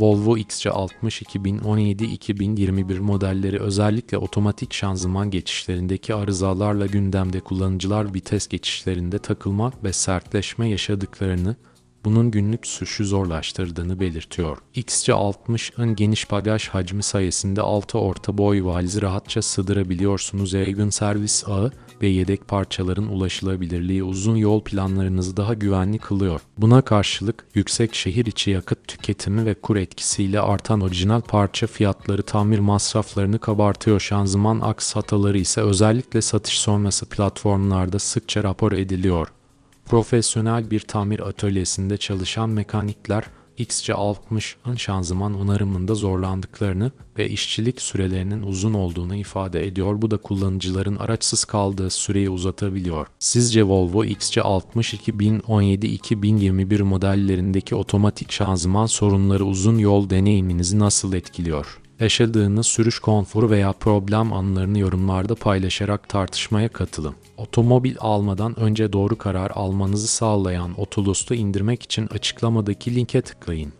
Volvo XC60 2017-2021 modelleri özellikle otomatik şanzıman geçişlerindeki arızalarla gündemde kullanıcılar vites geçişlerinde takılma ve sertleşme yaşadıklarını, bunun günlük sürüşü zorlaştırdığını belirtiyor. XC60'ın geniş bagaj hacmi sayesinde altı orta boy valizi rahatça sığdırabiliyorsunuz. Yaygın servis ağı ve yedek parçaların ulaşılabilirliği uzun yol planlarınızı daha güvenli kılıyor. Buna karşılık yüksek şehir içi yakıt tüketimi ve kur etkisiyle artan orijinal parça fiyatları tamir masraflarını kabartıyor. Şanzıman aks hataları ise özellikle satış sonrası platformlarda sıkça rapor ediliyor. Profesyonel bir tamir atölyesinde çalışan mekanikler XC60'ın şanzıman onarımında zorlandıklarını ve işçilik sürelerinin uzun olduğunu ifade ediyor. Bu da kullanıcıların araçsız kaldığı süreyi uzatabiliyor. Sizce Volvo XC60 2017-2021 modellerindeki otomatik şanzıman sorunları uzun yol deneyiminizi nasıl etkiliyor? Yaşadığınız sürüş konforu veya problem anlarını yorumlarda paylaşarak tartışmaya katılın. Otomobil almadan önce doğru karar almanızı sağlayan Otulus'u indirmek için açıklamadaki linke tıklayın.